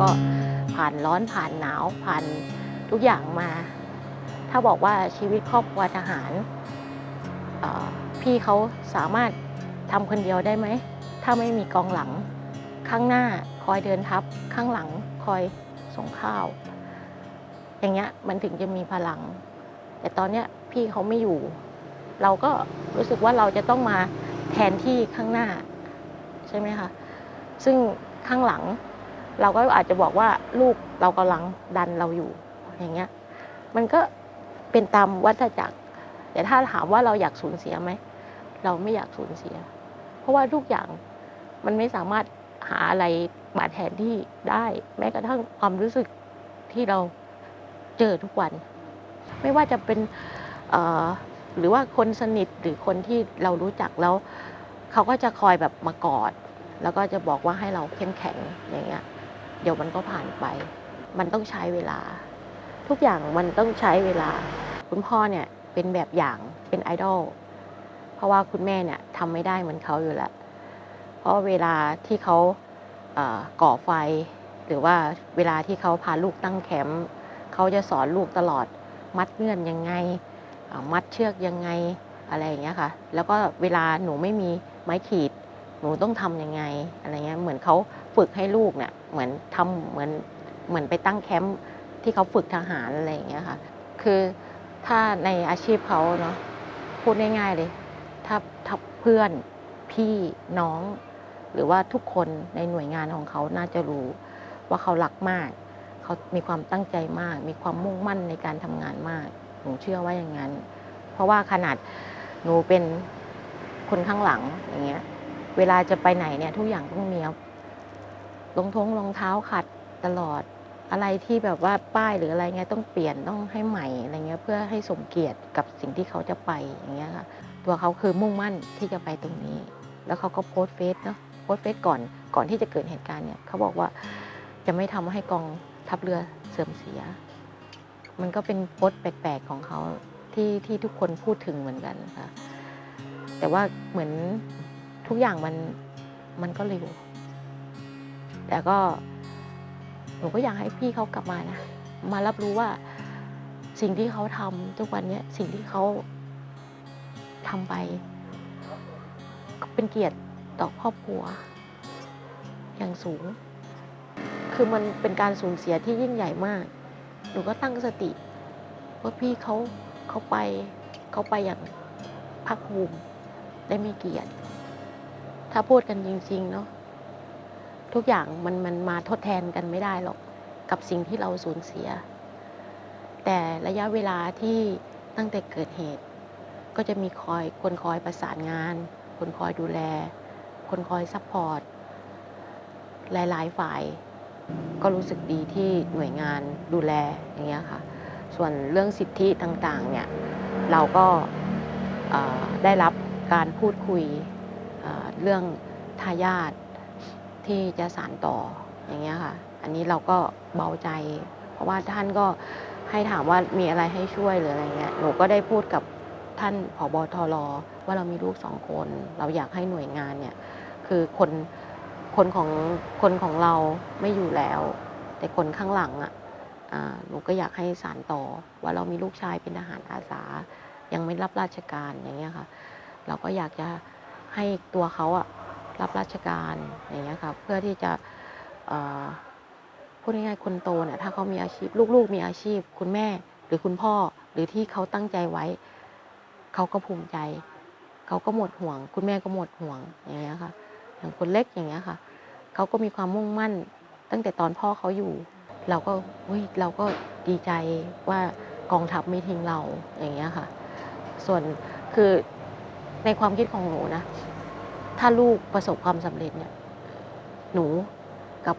ก็ผ่านร้อนผ่านหนาวผ่านทุกอย่างมา ถ้าบอกว่าชีวิตครอบครัวทหารพี่เขาสามารถทำคนเดียวได้ไหม ถ้าไม่มีกองหลัง ข้างหน้าคอยเดินทับ ข้างหลังคอยส่งข้าว อย่างเงี้ยมันถึงจะมีพลัง แต่ตอนเนี้ยพี่เขาไม่อยู่ เราก็รู้สึกว่าเราจะต้องมาแทนที่ข้างหน้า ใช่ไหมคะ ซึ่งข้างหลัง เราก็อาจจะบอกว่าลูกเรากำลังดันเราอยู่อย่างเงี้ย มันก็เป็นตามวัฏจักร แต่ถ้าถามว่าเราอยากสูญเสียไหมเราไม่อยากสูญเสีย เพราะว่าทุกอย่างมันไม่สามารถหาอะไรมาแทนที่ได้ แม้กระทั่งความรู้สึกที่เราเจอทุกวัน ไม่ว่าจะเป็นหรือว่าคนสนิทหรือคนที่เรารู้จักแล้ว เขาก็จะคอยแบบมากอด แล้วก็จะบอกว่าให้เราเข้มแข็งอย่างเงี้ย เดี๋ยวมันก็ผ่านไป มันต้องใช้เวลา ทุกอย่างมันต้องใช้เวลา คุณพ่อเนี่ยเป็นแบบอย่างเป็นไอดอลเพราะว่าคุณแม่เนี่ยทำไม่ได้เหมือนเขาอยู่แล้วเพราะเวลาที่เขาเก่อไฟ หรือว่าเวลาที่เขาพาลูกตั้งแคมป์เขาจะสอนลูกตลอดมัดเงื่อนยังไง มัดเชือกยังไงอะไรอย่างเงี้ยค่ะ แล้วก็เวลาหนูไม่มีไม้ขีด หนูต้องทำยังไงอะไรเงี้ย เหมือนเขา ฝึกให้ลูกเนี่ยเหมือนทำเหมือนเหมือนไปตั้งแคมป์ที่เขาฝึกทหารอะไรอย่างเงี้ยค่ะ คือถ้าในอาชีพเขาเนาะพูดง่ายๆเลยถ้าถ้าเพื่อนพี่น้อง หรือว่าทุกคนในหน่วยงานของเขาน่าจะรู้ว่าเขารักมาก เขามีความตั้งใจมาก มีความมุ่งมั่นในการทำงานมากหนูเชื่อว่าอย่างนั้น เพราะว่าขนาดหนูเป็นคนข้างหลังอย่างเงี้ย เวลาจะไปไหนเนี่ยทุกอย่างต้องเมียบ รองท้องรองเท้าขัดตลอด อะไรที่แบบว่าป้ายหรืออะไรเงี้ยต้องเปลี่ยนต้องให้ใหม่อะไรเงี้ยเพื่อให้สมเกียรติกับสิ่งที่เขาจะไปอย่างเงี้ยค่ะตัวเขาคือมุ่งมั่นที่จะไปตรงนี้ แล้วเขาก็โพสต์เฟซเนาะโพสต์เฟซก่อนก่อนที่จะเกิดเหตุการณ์เนี่ยเขาบอกว่าจะไม่ทำให้กองทัพเรือเสื่อมเสีย มันก็เป็นโพสต์แปลกๆของเขาที่ที่ทุกคนพูดถึงเหมือนกันค่ะแต่ว่าเหมือนทุกอย่างมันมันก็เร็ว แต่ก็หนูก็อยากให้พี่เขากลับมานะ มารับรู้ว่าสิ่งที่เขาทำทุกวันเนี้ยสิ่งที่เขาทำไป เป็นเกียรติต่อครอบครัว อย่างสูง คือมันเป็นการสูญเสียที่ยิ่งใหญ่มาก หนูก็ตั้งสติว่าพี่เขาเขาไปเขาไปอย่างภาคภูมิได้มีเกียรติ ถ้าพูดกันจริง ๆ เนาะ ทุกอย่างมันมันมาทดแทนกันไม่ได้หรอกกับสิ่งที่เราสูญเสีย แต่ระยะเวลาที่ตั้งแต่เกิดเหตุ ก็จะมีคอยคนคอยประสานงาน คนคอยดูแล คนคอยซัพพอร์ตหลาย ๆ ฝ่าย ก็รู้สึกดีที่หน่วยงานดูแลอย่างเงี้ยค่ะ ส่วนเรื่องสิทธิต่างๆเนี่ยเราก็ได้รับการพูดคุยเรื่องทายาท ที่จะสานต่ออย่างเงี้ยค่ะ อันนี้เราก็เบาใจ เพราะว่าท่านก็ให้ถามว่ามีอะไรให้ช่วยหรืออะไรเงี้ยหนูก็ได้พูดกับท่านผบทรว่าเรามีลูกสองคน เราอยากให้หน่วยงานเนี่ยคือคนคนของคนของเราไม่อยู่แล้ว แต่คนข้างหลังอะหนูก็อยากให้สารต่อว่าเรามีลูกชายเป็นทหารอาสา ยังไม่รับราชการอย่างเงี้ยค่ะ เราก็อยากจะให้ตัวเขาอะ รับราชการอย่างเงี้ยค่ะเพื่อที่จะพูดง่ายๆคนโตเนี่ยถ้าเขามีอาชีพลูกๆ มีอาชีพ คุณแม่หรือคุณพ่อหรือที่เขาตั้งใจไว้ เขาก็ภูมิใจ เขาก็หมดห่วง คุณแม่ก็หมดห่วงอย่างเงี้ยค่ะอย่างคนเล็กอย่างเงี้ยค่ะ เขาก็มีความมุ่งมั่น ตั้งแต่ตอนพ่อเขาอยู่ เราก็เฮ้ยเราก็ดีใจว่ากองทัพไม่ทิ้งเราอย่างเงี้ยค่ะ ส่วนคือในความคิดของหนูนะ ถ้าลูกประสบความสำเร็จเนี่ย หนูกับ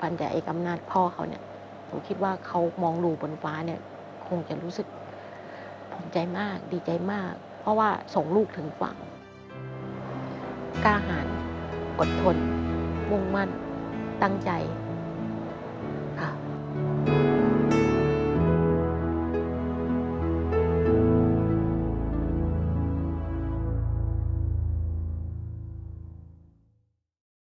พันจ่าเอกอำนาจพ่อเขาเนี่ยหนูคิดว่าเขามองรูบนฟ้าเนี่ย คงจะรู้สึกภูมิใจมากดีใจมาก เพราะว่าส่งลูกถึงฝั่งกล้าหาญอดทน มุ่งมั่น ตั้งใจค่ะ